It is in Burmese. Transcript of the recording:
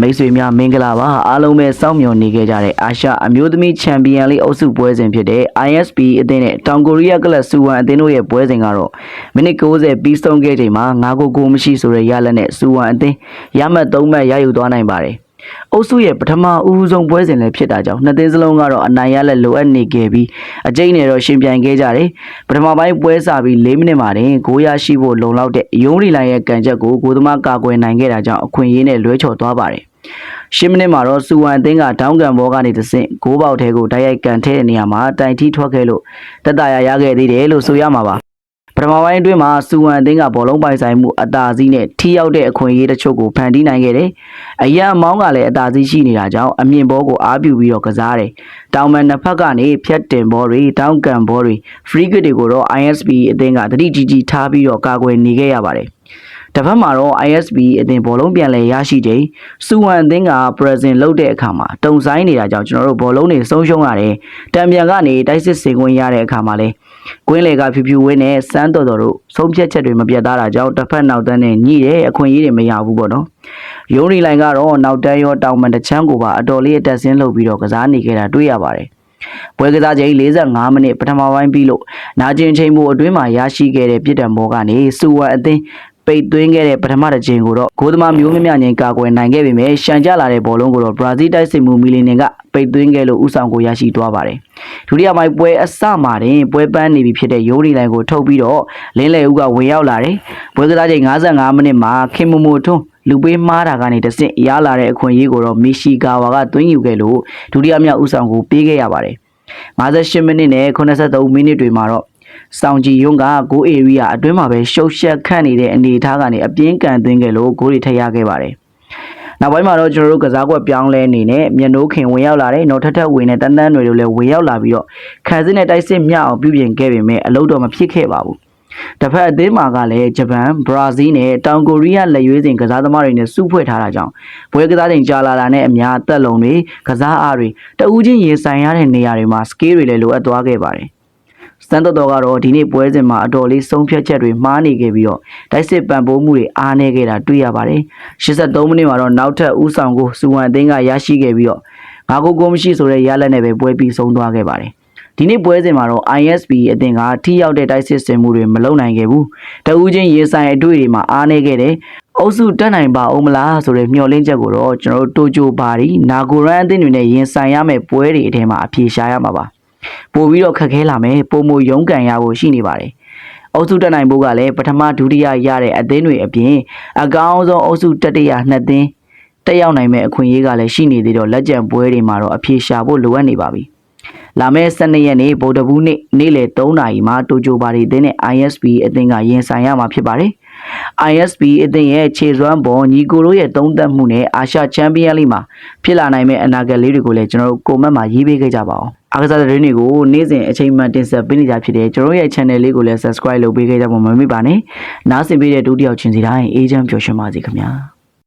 မိတ်ဆွေများမင်္ဂလာပါအားလုံးပဲစောင့်မျှော်နေခဲ့ကြတဲ့အာရှအမျိုးသမီးချန်ပီယံလိအုပ်စုပွဲစဉ်ဖြစ်တဲ့ ISP အသင်းနဲ့တောင်ကိုရီးယားကလပ်စူဝမ်အသင်းတို့ရဲ့ပွဲစဉ်ကတော့မိနစ်90ပြီးဆုံးခဲ့ချိန်မှာ9ကို9မရှိဆိုတဲ့ရလဒ်နဲ့စူဝမ်အသင်းရမှတ်3မှတ်ရယူသွားနိုင်ပါတယ် အုပ်စုရဲ့ပထမဦးဆုံးပွဲစဉ်လည်းဖြစ်တာကြောင့်နှစ်သင်းစလုံးကတော့အနိုင်ရလက်လိုအပ်နေခဲ့ပြီးအကျိန်းနဲ့တော့ရှင်ပြိုင်ခဲ့ကြတယ်ပထမပိုင်းပွဲစပြီး၄မိနစ်မှာတင်ဂိုးရရှိဖို့လုံလောက်တဲ့ယုံရီလိုင်ရဲ့ကန်ချက်ကိုဂိုးသမားကာကွယ်နိုင်ခဲ့တာကြောင့်အခွင့်အရေးနဲ့လွဲချော်သွားပါတယ်ရှင်းမိနစ်မှာတော့စူဝမ်အသင်းကတောင်းကန်ဘောကနေတဆင့်ဂိုးပေါက်ထဲကိုတိုက်ရိုက်ကန်ထဲတဲ့နေရာမှာတိုင်ထီထွက်ခဲ့လို့တက်တာရရခဲ့သေးတယ်လို့ဆိုရမှာပါ ပထမပိုင်းအတွင်းမှာစူဝမ်အသင်းကဘောလုံးပိုင်ဆိုင်မှုအသာစီးနဲ့ထိရောက်တဲ့အခွင့်အရေးတချို့ကိုဖန်တီးနိုင်ခဲ့တယ်။အရန်မောင်းကလည်းအသာစီးရှိနေတာကြောင့်အမြင့်ဘောကိုအားပြုပြီးတော့ကစားတယ်။တောင်မန်နှစ်ဖက်ကနေဖြတ်တင်ဘောတွေတောင်းကန်ဘောတွေ free kick တွေကိုတော့ ISP အသင်းကတတိကြီးကြီးထားပြီးတော့ကာကွယ်နေခဲ့ရပါတယ်။တစ်ဖက်မှာတော့ ISB အသင်းဘောလုံးပြန်လည်ရရှိချိန်စူဝမ်အသင်းက present လုပ်တဲ့အခါမှာတုံဆိုင်နေတာကြောင့်ကျွန်တော်တို့ဘောလုံးတွေဆုံးရှုံးရတယ်။တံပြန်ကနေတိုက်စစ်စင်ခွင့်ရတဲ့အခါမှာလဲ ကွင်းလေကဖြူဖြူဝင်းနဲ့စမ်းတော်တော်တို့ဆုံးဖြတ်ချက်တွေမပြတ်သားတာကြောင့်တစ်ဖက်နောက်တန်းနဲ့ညှိတယ်အခွင့်အရေးတွေမရဘူးပေါ့နော်။ယုံရီလိုင်ကတော့နောက်တန်းရောတောင်မန်တစ်ချမ်းကိုပါအတော်လေးအတက်ဆင်းလုပ်ပြီးတော့ကစားနေခဲ့တာတွေ့ရပါတယ်။ပွဲကစားချိန်45မိနစ်ပထမပိုင်းပြီးလို့နာကျင်ချိန်မှုအတွင်းမှာရရှိခဲ့တဲ့ပြစ်ဒဏ်ဘောကနေစူဝမ်အသင်း ပိတ်သွင်းခဲ့တဲ့ပထမတစ်ချိန်ကိုတော့ဂိုးသမားမျိုးမြမြငိန်ကာကွယ်နိုင်ခဲ့ပေမဲ့ရှန်ကျလာတဲ့ဘောလုံးကိုတော့ဘရာဇီးတိုက်စစ်မှုမီလီနင်ကပိတ်သွင်းခဲ့လို့ဥဆောင်ကိုရရှိသွားပါတယ်ဒုတိယပိုင်းပွဲအစမှာတင်ပွဲပန်းနေပြီဖြစ်တဲ့ယိုးရီလိုင်ကိုထုတ်ပြီးတော့လင်းလေဦးကဝင်ရောက်လာတယ်ပွဲကစားချိန်55မိနစ်မှာခင်မမိုထွန်းလူပေးမှားတာကနေတဆင့်ရလာတဲ့အခွင့်အရေးကိုတော့မီရှီကာဝါကသွင်းယူခဲ့လို့ဒုတိယမြောက်ဥဆောင်ကိုပေးခဲ့ရပါတယ်58မိနစ်နဲ့83မိနစ်တွေမှာတော့ စောင်ကြည်ယွန်းကဂိုးအေရီးယာအတွင်းမှာပဲရှုပ်ရှက်ခန့်နေတဲ့အနေအထားကနေအပြင်းကန်သွင်းခဲ့လို့ဂိုးတွေထည့်ရခဲ့ပါတယ်။နောက်ပိုင်းမှာတော့ကျွန်တော်တို့ကစားကွက်ပြောင်းလဲအနေနဲ့မျက်နှိုးခင်ဝင်ရောက်လာတဲ့နော်ထက်ထက်ဝင်တဲ့တန်းတန်းတွေတို့လည်းဝင်ရောက်လာပြီးတော့ခံစစ်နဲ့တိုက်စစ်မြအောင်ပြုပြင်ခဲ့ပေမဲ့အလုပ်တော့မဖြစ်ခဲ့ပါဘူး။တစ်ဖက်အသင်းမှာကလည်းဂျပန်၊ဘရာဇီးနဲ့တောင်ကိုရီးယားလက်ရွေးစင်ကစားသမားတွေနဲ့စုဖွဲ့ထားတာကြောင့်ပွဲကစားချိန်ကြာလာတာနဲ့အများအသက်လုံးတွေကစားအားတွေတဦးချင်းရင်ဆိုင်ရတဲ့နေရာတွေမှာစကေးတွေလည်းလိုအပ်သွားခဲ့ပါတယ်။ စတန်တော်တော်ကတော့ဒီနေ့ပွဲစဉ်မှာအတော်လေးဆုံးဖြတ်ချက်တွေမှားနေခဲ့ပြီးတော့တိုက်စစ်ပံ့ပိုးမှုတွေအားနည်းခဲ့တာတွေ့ရပါတယ်။83မိနစ်မှာတော့နောက်ထပ်ဦးဆောင်ကိုစူဝမ်အသင်းကရရှိခဲ့ပြီးတော့ငါကိုကိုမရှိဆိုတဲ့ရလက်နဲ့ပဲပွဲပြီးဆုံးသွားခဲ့ပါတယ်။ဒီနေ့ပွဲစဉ်မှာတော့ ISP အသင်းကထိရောက်တဲ့တိုက်စစ်ဆင်မှုတွေမလုပ်နိုင်ခဲ့ဘူး။တဦးချင်းရေဆိုင်အတွေ့တွေမှာအားနည်းခဲ့တယ်။အုပ်စုတက်နိုင်ပါအောင်မလားဆိုတဲ့မျှော်လင့်ချက်ကိုတော့ကျွန်တော်တို့တိုဂျိုဘာဒီနာဂိုရန်အသင်းတွေနဲ့ရင်ဆိုင်ရမယ့်ပွဲတွေအထက်မှာအပြေရှားရမှာပါ။ ပို့ပြီးတော့ခက်ခဲလာမယ်ပုံမရုံးကန်ရဖို့ရှိနေပါတယ်။အုပ်စုတက်နိုင်ဖို့ကလည်းပထမဒုတိယရတဲ့အသင်းတွေအပြင်အကောင်းဆုံးအုပ်စုတတိယနှစ်သင်းတက်ရောက်နိုင်မဲ့အခွင့်အရေးကလည်းရှိနေသေးတော့လက်ကျန်ပွဲတွေမှာတော့အပြေရှာဖို့လိုအပ်နေပါပြီ။လာမယ့်12ရက်နေ့ဗုဒ္ဓဘူးနေ့နေ့လယ်3နာရီမှာတိုကျိုပါရီအသင်းနဲ့ ISP အသင်းကရင်ဆိုင်ရမှာဖြစ်ပါတယ်။ ISP အသင်းရဲ့ခြေစွမ်းပေါ်ညီကိုတို့ရဲ့သုံးသက်မှုနဲ့အာရှချန်ပီယံလိမှာဖြစ်လာနိုင်မယ့်အနာဂတ်လေးတွေကိုလည်းကျွန်တော်တို့ကွန်မန့်မှာရေးပေးခဲ့ကြပါအောင်။ အားကစားသတင်းတွေကိုနေ့စဉ်အချိန်မှန်တင်ဆက်ပေးနေကြဖြစ်တဲ့ကျွန်တော်တို့ရဲ့ channel လေးကိုလည်း subscribe လုပ်ပေးခဲ့ကြဖို့မမေ့ပါနဲ့။နားဆင်ပေးတဲ့ဒုတိယချင်းစီတိုင်းအေဂျင့်ပျော်ရွှင်ပါစေခင်ဗျာ။